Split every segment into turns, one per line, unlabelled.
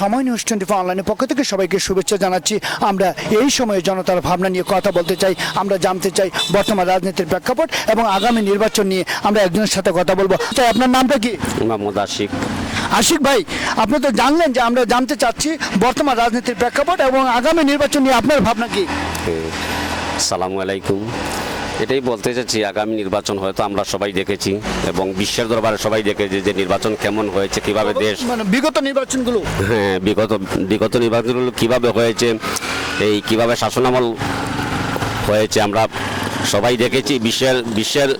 সময় news twenty four অনলাইনের পক্ষ থেকে। সবাইকে শুভেচ্ছা জানাচ্ছি। আমরা এই সময়ে জনতার ভাবনা নিয়ে কথা বলতে চাই আমরা জানতে চাই বর্তমান রাজনীতির প্রেক্ষাপট এবং আগামী নির্বাচন নিয়ে আমরা একজনের সাথে কথা বলব। তাই আপনার নামটা কি?
মোহাম্মদ আশিক।
আশিক ভাই আপনি তো জানলেন যে আমরা জানতে চাচ্ছি বর্তমান রাজনীতির প্রেক্ষাপট এবং আগামী নির্বাচন নিয়ে আপনার ভাবনা কি?
সালামু আলাইকুম। এটাই বলতে চাচ্ছি আগামী নির্বাচন হয়তো আমরা সবাই দেখেছি এবং বিশ্বের দরবারে সবাই দেখেছি যে নির্বাচন কেমন হয়েছে কীভাবে দেশ
মানে বিগত নির্বাচনগুলো।
হ্যাঁ বিগত বিগত নির্বাচনগুলো কীভাবে হয়েছে এই কীভাবে শাসনামল হয়েছে আমরা সবাই দেখেছি বিশ্বের বিশ্বের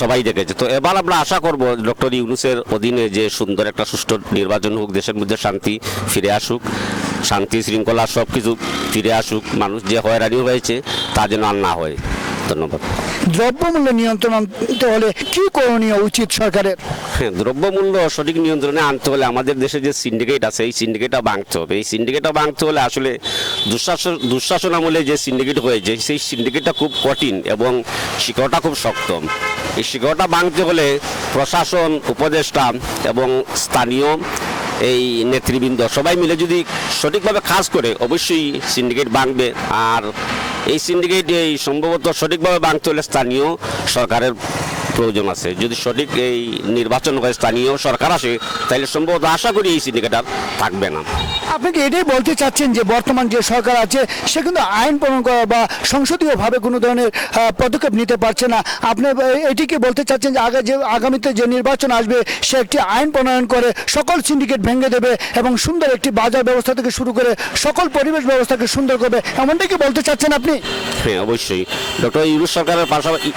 সবাই দেখেছে। তো এবার আমরা আশা করব ডক্টর ইউনুসের অধীনে যে সুন্দর একটা সুষ্ঠু নির্বাচন হোক দেশের মধ্যে শান্তি ফিরে আসুক শান্তি শৃঙ্খলা সব কিছু ফিরে আসুক মানুষ যে হয়রানি হয়েছে তা যেন আর না হয়। ধন্যবাদ।
দ্রব্যমূল্য নিয়ন্ত্রণ আনতে হলে কি করণীয় উচিত সরকারের?
হ্যাঁ দ্রব্যমূল্য সঠিক নিয়ন্ত্রণে আনতে হলে আমাদের দেশে যে সিন্ডিকেট আছে এই সিন্ডিকেটটা ভাঙতে হবে। এই সিন্ডিকেটটা ভাঙতে হলে আসলে দুঃশাসন দুঃশাসন আমলে যে সিন্ডিকেট হয়েছে সেই সিন্ডিকেটটা খুব কঠিন এবং শিকড়টা খুব শক্ত। এই শিকড়টা ভাঙতে হলে প্রশাসন উপদেষ্টা এবং স্থানীয় এই নেতৃবৃন্দ সবাই মিলে যদি সঠিকভাবে কাজ করে অবশ্যই সিন্ডিকেট ভাঙবে। আর এই সিন্ডিকেট এই সম্ভবত সঠিকভাবে হলে স্থানীয় সরকারের প্রয়োজন আছে। যদি সঠিক এই নির্বাচন হয় স্থানীয় সরকার আসে তাহলে সম্ভবত আশা করি এই সিন্ডিকেট আর থাকবে না।
আপনি কি এটাই বলতে চাচ্ছেন যে বর্তমান যে সরকার আছে সে কিন্তু আইন প্রণয়ন করা বা সংসদীয়ভাবে কোনো ধরনের পদক্ষেপ নিতে পারছে না? আপনি আহ, এটি কি বলতে চাচ্ছেন যে আগে যে আগামীতে যে নির্বাচন আসবে সে একটি আইন প্রণয়ন করে সকল সিন্ডিকেট ভেঙে দেবে এবং সুন্দর একটি বাজার ব্যবস্থা থেকে শুরু করে সকল পরিবেশ ব্যবস্থাকে সুন্দর করবে এমনটাই কি বলতে চাচ্ছেন আপনি?
হ্যাঁ অবশ্যই। ডক্টর ইউনুস সরকারের পাশাপাশি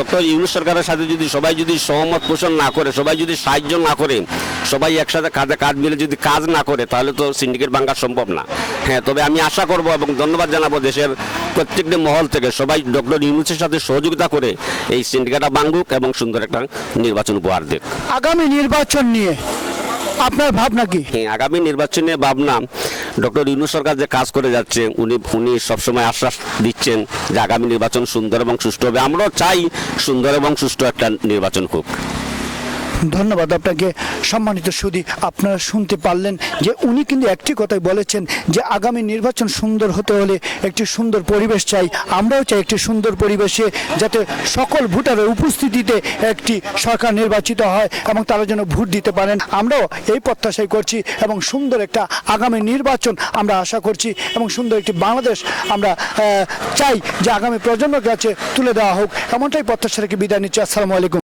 ডক্টর ইউনুস সরকারের সাথে যদি সবাই যদি সহমত পোষণ না করে সবাই যদি সাহায্য না করে সবাই একসাথে কাঁধে কাঁধ মিলে যদি কাজ না করে তাহলে তো সিন্ডিকেট ভাঙা সম্ভব না। হ্যাঁ তবে আমি আশা করব এবং ধন্যবাদ জানাব দেশের প্রত্যেকটি মহল থেকে সবাই ডক্টর ইউনুসের সাথে সহযোগিতা করে এই সিন্ডিকেটটা ভাঙুক এবং সুন্দর একটা নির্বাচন উপহার দেখ
আগামী নির্বাচন নিয়ে আপনার ভাবনা কি?
হ্যাঁ আগামী নির্বাচনে ভাবনা ডক্টর ইউনু সরকার যে কাজ করে যাচ্ছে, উনি উনি সবসময় আশ্বাস দিচ্ছেন যে আগামী নির্বাচন সুন্দর এবং সুষ্ঠু হবে। আমরাও চাই সুন্দর এবং সুষ্ঠু একটা নির্বাচন হোক।
ধন্যবাদ আপনাকে সম্মানিত সুদী আপনারা শুনতে পারলেন যে উনি কিন্তু একটি কথাই বলেছেন যে আগামী নির্বাচন সুন্দর হতে হলে একটি সুন্দর পরিবেশ চাই। আমরাও চাই একটি সুন্দর পরিবেশে যাতে সকল ভোটারের উপস্থিতিতে একটি সরকার নির্বাচিত হয় এবং তারা যেন ভোট দিতে পারেন। আমরাও এই প্রত্যাশাই করছি এবং সুন্দর একটা আগামী নির্বাচন আমরা আশা করছি এবং সুন্দর একটি বাংলাদেশ আমরা চাই যে আগামী প্রজন্মের কাছে তুলে দেওয়া হোক। এমনটাই প্রত্যাশা রেখে বিদায় নিচ্ছি। আসসালামু আলাইকুম।